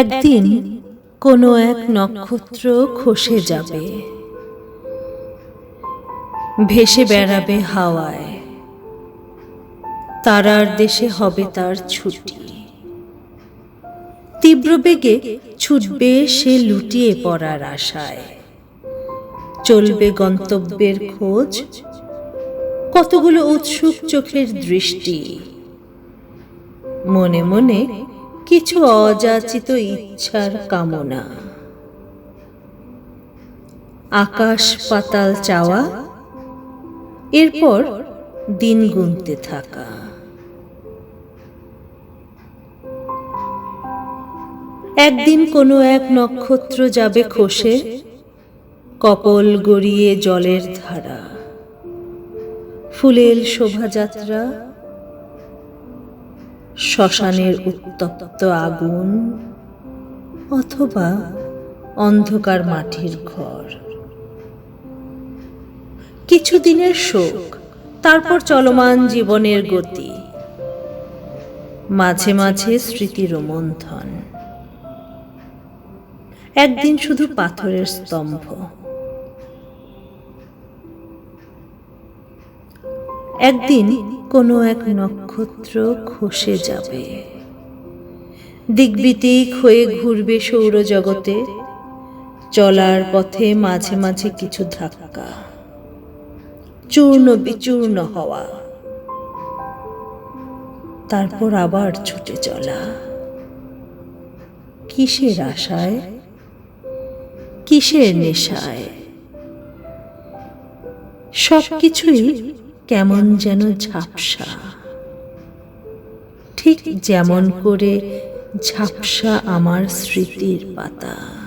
একদিন কোনো এক নক্ষত্র খসে যাবে। ভেসে বেড়াবে হাওয়ায়। তারার দেশে হবে তার ছুটি। তীব্র বেগে ছুটবে সে লুটিয়ে পড়ার আশায়। চলবে গন্তব্যের খোঁজ। কতগুলো উৎসুক চোখের দৃষ্টি। মনে মনে কিছু অযাচিত ইচ্ছার কামনা। আকাশ পাতাল চাওয়া, এরপর দিন গুনতে থাকা। একদিন কোনো এক নক্ষত্র যাবে খসে, কপল গড়িয়ে জলের ধারা। ফুলের শোভাযাত্রা শ্মশানের উত্তপ্ত আগুন অথবা অন্ধকার মাটির ঘর। কিছুদিনের শোক, তারপর চলমান জীবনের গতি। মাঝে মাঝে স্মৃতির রোমন্থন। একদিন শুধু পাথরের স্তম্ভ। একদিন কোনো এক নক্ষত্র খসে যাবে। দিগ্বিদিক হয়ে ঘুরবে সৌরজগতে, চলার পথে মাঝে মাঝে কিছু ধাক্কা, চূর্ণ বিচূর্ণ হওয়া, তারপর আবার ছুটে চলা। কিসের আশায়? কিসের নেশায়? সব কিছুই কেমন যেন ঝাপসা। ঠিক যেমন করে ঝাপসা আমার স্মৃতির পাতা।